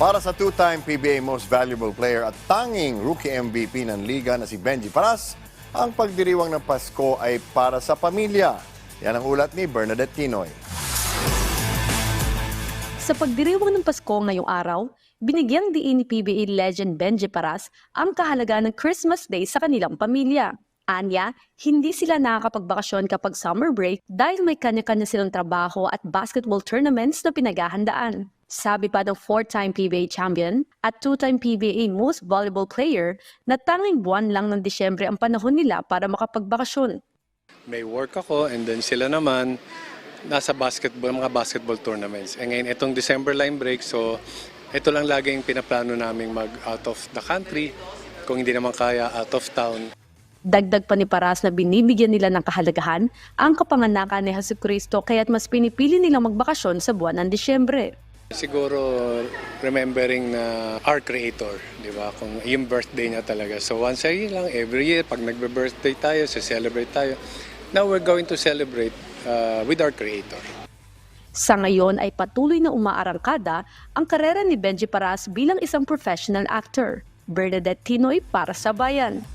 Para sa two-time PBA Most Valuable Player at tanging rookie MVP ng liga na si Benji Paras, ang pagdiriwang ng Pasko ay para sa pamilya. Yan ang ulat ni Bernadette Tinoy. Sa pagdiriwang ng Pasko ngayong araw, binigyang diin ni PBA legend Benji Paras ang kahalagaan ng Christmas Day sa kanilang pamilya. Anya, hindi sila nakakapagbakasyon kapag summer break dahil may kanya-kanya silang trabaho at basketball tournaments na pinaghahandaan. Sabi pa ng four-time PBA champion at two-time PBA most valuable player na tanging buwan lang ng Disyembre ang panahon nila para makapagbakasyon. may work ako and then sila naman nasa basketball, mga basketball tournaments. E ngayon, itong December line break, so ito lang lagi yung pinaplano namin mag out of the country. Kung hindi naman kaya, out of town. Dagdag pa ni Paras na binibigyan nila ng kahalagahan ang kapanganakan ni Hesus Kristo kaya't mas pinipili nilang magbakasyon sa buwan ng Disyembre. Siguro remembering na our creator, di ba? Kung yung birthday niya talaga. So once a year lang, every year, pag nagbe-birthday tayo, celebrate tayo. Now we're going to celebrate uh, with our creator. Sa ngayon ay patuloy na umaarangkada ang karera ni Benji Paras bilang isang professional actor. Bernadette Tinoy para sa Bayan.